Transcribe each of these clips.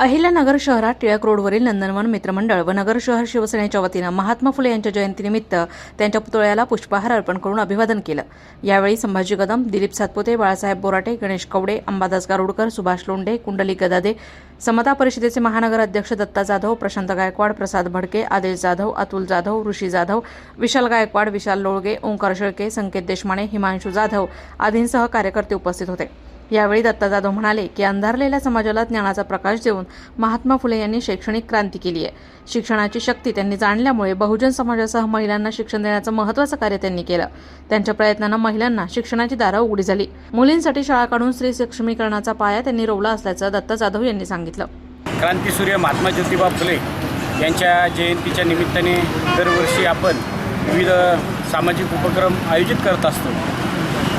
अहिल्यानगर शहरात टिळक रोडवरील नंदनवन मित्रमंडळ व नगर शहर शिवसेनेच्या वतीनं महात्मा फुले यांच्या जयंतीनिमित्त त्यांच्या पुतळ्याला पुष्पहार अर्पण करून अभिवादन केलं. यावेळी संभाजी कदम दिलीप सातपुते बाळासाहेब बोराटे गणेश कवडे अंबादास गारुडकर सुभाष लोंढे कुंडली गदादे समता परिषदेचे महानगर अध्यक्ष दत्ता जाधव प्रशांत गायकवाड प्रसाद भडके आदेश जाधव अतुल जाधव ऋषी जाधव विशाल गायकवाड विशाल लोळगे ओंकार शेळके संकेत देशमाने हिमांशू जाधव आदींसह कार्यकर्ते उपस्थित होते. यावेळी दत्ता जाधव म्हणाले की अंधारलेल्या समाजाला ज्ञानाचा प्रकाश देऊन महात्मा फुले यांनी शैक्षणिक क्रांती केली आहे. शिक्षणाची शक्ती त्यांनी जाणल्यामुळे बहुजन समाजासह महिलांना शिक्षण देण्याचं महत्त्वाचं कार्य त्यांनी केलं. त्यांच्या प्रयत्नांना महिलांना शिक्षणाची दारं उघडी झाली. मुलींसाठी शाळा काढून स्त्री सक्षमीकरणाचा पाया त्यांनी रोवला असल्याचं दत्ता जाधव यांनी सांगितलं. क्रांतीसूर्य महात्मा ज्योतिबा फुले यांच्या जयंतीच्या निमित्ताने दरवर्षी आपण विविध सामाजिक उपक्रम आयोजित करत असतो.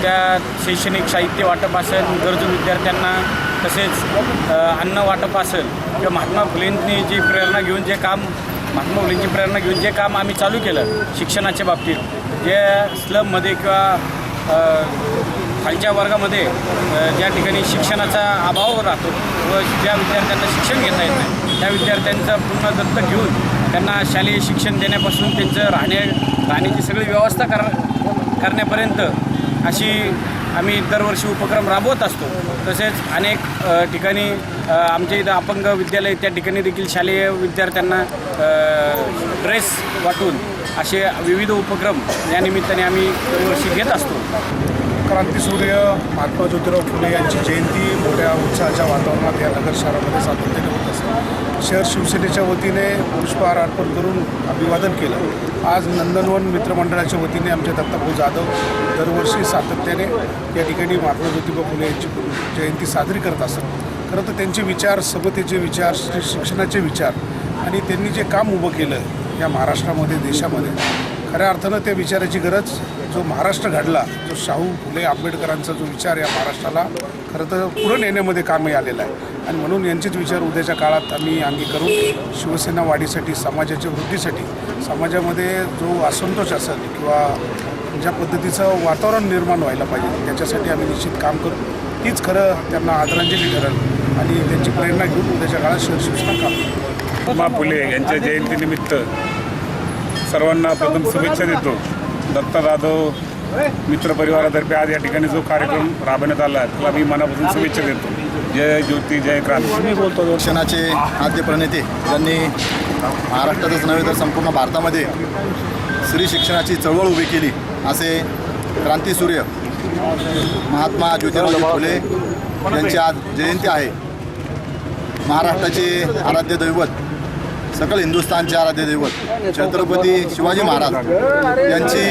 त्या शैक्षणिक साहित्य वाटप असेल गरजू विद्यार्थ्यांना तसेच अन्न वाटप असेल किंवा महात्मा फुलेंनी जी प्रेरणा घेऊन जे काम महात्मा फुलेंची प्रेरणा घेऊन जे काम आम्ही चालू केलं शिक्षणाच्या बाबतीत जे स्लममध्ये किंवा खालच्या वर्गामध्ये ज्या ठिकाणी शिक्षणाचा अभाव राहतो व ज्या विद्यार्थ्यांना शिक्षण घेता येत नाही त्या विद्यार्थ्यांचा पूर्ण दत्तक घेऊन त्यांना शालेय शिक्षण देण्यापासून त्यांचं राहणे राहण्याची सगळी व्यवस्था कर करण्यापर्यंत अशी आम्ही दरवर्षी उपक्रम राबवत असतो. तसेच अनेक ठिकाणी आमच्या इथं अपंग विद्यालय त्या ठिकाणी देखील शालेय विद्यार्थ्यांना ड्रेस वाटून असे विविध उपक्रम या निमित्ताने आम्ही दरवर्षी घेत असतो. क्रांतीसूर्य महात्मा ज्योतिराव फुले यांची जयंती मोठ्या उत्साहाच्या वातावरणात या नगर शहरामध्ये सातत्याने होत असते. शहर शिवसेनेच्या वतीने पुष्पहार अर्पण करून अभिवादन केलं. आज नंदनवन मित्रमंडळाच्या वतीने आमचे दत्ताभाऊ जाधव दरवर्षी सातत्याने या ठिकाणी महात्मा ज्योतिबा फुले यांची जयंती साजरी करत असतात. खरं तर त्यांचे विचार सबतेचे विचार शिक्षणाचे विचार आणि त्यांनी जे काम उभं केलं या महाराष्ट्रामध्ये देशामध्ये. खऱ्या अर्थानं त्या विचाराची गरज जो महाराष्ट्र घडला जो शाहू फुले आंबेडकरांचा जो विचार या महाराष्ट्राला खरं तर पुढं नेण्यामध्ये कामी आलेला आहे. आणि म्हणून यांचेच विचार उद्याच्या काळात आम्ही अंगी करून शिवसेना वाढीसाठी समाजाच्या वृद्धीसाठी समाजामध्ये जो असंतोष असेल किंवा ज्या पद्धतीचं वातावरण निर्माण व्हायला पाहिजे त्याच्यासाठी आम्ही निश्चित काम करू. तीच खरं त्यांना आदरांजली ठरेल आणि त्यांची प्रेरणा घेऊन उद्याच्या काळात शहर शिवसेना काम करू महात्मा फुले यांच्या जयंतीनिमित्त सर्वांना प्रथम शुभेच्छा देतो. दत्ता जाधव मित्र आज या ठिकाणी जो कार्यक्रम राबवण्यात आला आहे त्याला मी मनापासून शुभेच्छा देतो. जय ज्योती जय क्रांती. शिक्षणाचे आद्य प्रणेते ज्यांनी महाराष्ट्रातच नव्हे तर संपूर्ण भारतामध्ये स्त्री शिक्षणाची चळवळ उभी केली असे क्रांतीसूर्य महात्मा ज्योतिराव फुले यांची आज जयंती आहे. महाराष्ट्राचे आराध्य दैवत सकल हिंदुस्थानचे आराध्य दैवत छत्रपती शिवाजी महाराज यांची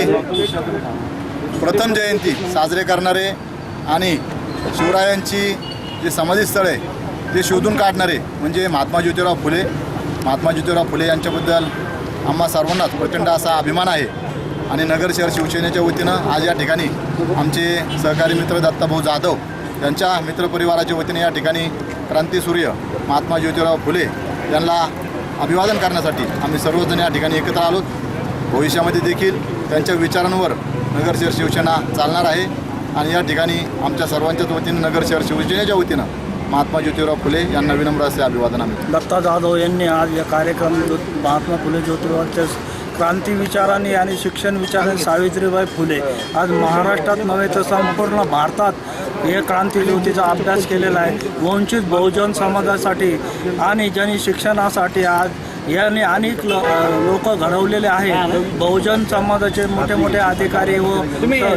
प्रथम जयंती साजरे करणारे आणि शिवरायांची जे समाधीस्थळ आहे ते शोधून काढणारे म्हणजे महात्मा ज्योतिराव फुले. महात्मा ज्योतिराव फुले यांच्याबद्दल आम्हा सर्वांनाच प्रचंड असा अभिमान आहे. आणि नगर शहर शिवसेनेच्या वतीनं आज या ठिकाणी आमचे सहकारी मित्र दत्ताभाऊ जाधव यांच्या मित्रपरिवाराच्या वतीने या ठिकाणी क्रांतीसूर्य महात्मा ज्योतिराव फुले यांना अभिवादन करण्यासाठी आम्ही सर्वजण या ठिकाणी एकत्र आलो भविष्यामध्ये देखील त्यांच्या विचारांवर नगर शहर शिवसेना चालणार आहे आणि या ठिकाणी आमच्या सर्वांच्याच वतीनं नगर शहर शिवसेनेच्या वतीनं महात्मा ज्योतिराव फुले यांना विनम्र असे अभिवादन आम्ही दत्ता जाधव यांनी आज या कार्यक्रम महात्मा फुले ज्योतिरावांच्या क्रांती विचाराने आणि शिक्षण विचाराने सावित्रीबाई फुले. आज महाराष्ट्रात नव्हे तर संपूर्ण भारतात हे क्रांती ज्योतीचा अभ्यास केलेला आहे. वंचित बहुजन समाजासाठी आणि ज्यांनी शिक्षणासाठी आज यांनी अनेक लोक घडवलेले आहेत बहुजन समाजाचे मोठे मोठे अधिकारी व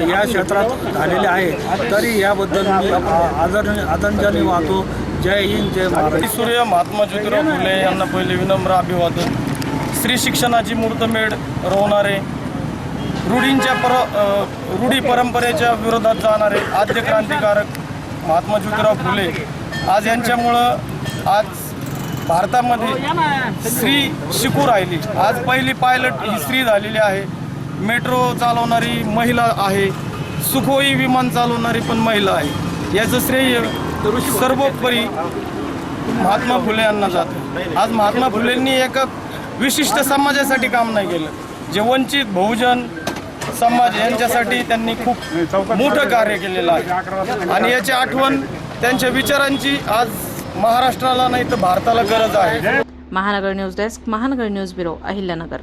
या क्षेत्रात झालेले आहेत तरी याबद्दल मी आदर आदरांजली वाहतो. जय हिंद जय महाराष्ट्र सूर्य महात्मा ज्योतिराव फुले यांना पहिले विनम्र अभिवादन. स्त्री शिक्षणाची मूर्तमेढ रोवणारे रूढींच्या पर रूढी परंपरेच्या विरोधात जाणारे आद्य क्रांतिकारक महात्मा ज्योतिराव फुले आज यांच्यामुळं आज भारतामध्ये स्त्री शिकू राहिली. आज पहिली पायलट ही स्त्री झालेली आहे. मेट्रो चालवणारी महिला आहे. सुखोई विमान चालवणारी पण महिला आहे. याचं श्रेय सर्वोपरी महात्मा फुले यांना जातं. आज महात्मा फुलेंनी एका विशिष्ट समाजासाठी काम नाही केलं. जे वंचित बहुजन समाज यांच्यासाठी त्यांनी खूप मोठं कार्य केलेलं आहे. आणि याची आठवण त्यांच्या विचारांची आज महाराष्ट्राला नाही तर भारताला गरज आहे. Mahanagar news desk Mahanagar news bureau Ahilyanagar.